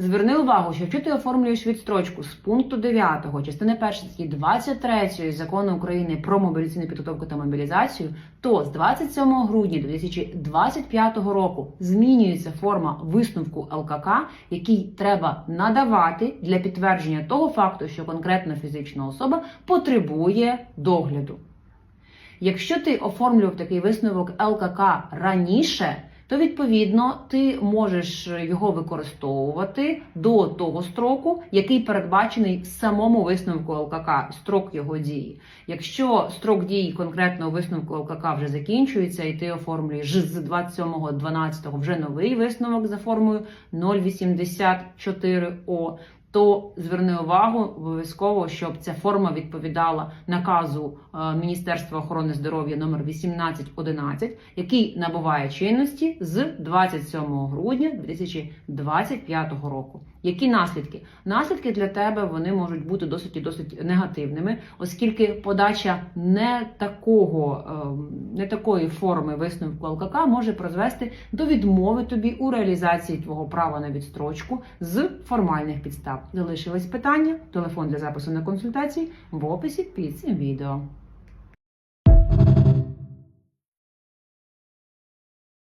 Зверни увагу, що якщо ти оформлюєш відстрочку з пункту 9 частини 1 статті 23 закону України про мобілізаційну підготовку та мобілізацію, то з 27 грудня 2025 року змінюється форма висновку ЛКК, який треба надавати для підтвердження того факту, що конкретна фізична особа потребує догляду. Якщо ти оформлював такий висновок ЛКК раніше, то відповідно ти можеш його використовувати до того строку, який передбачений в самому висновку ЛКК, строк його дії. Якщо строк дії конкретного висновку ЛКК вже закінчується, і ти оформлюєш з 27.12 вже новий висновок за формою 084О, то зверни увагу обов'язково, щоб ця форма відповідала наказу е, Міністерства охорони здоров'я номер 1811, який набуває чинності з 27 грудня 2025 року. Які наслідки? Наслідки для тебе вони можуть бути досить і досить негативними, оскільки подача не такого, е, не такої форми висновку ЛКК може призвести до відмови тобі у реалізації твого права на відстрочку з формальних підстав. Залишились питання? Телефон для запису на консультації в описі під цим відео.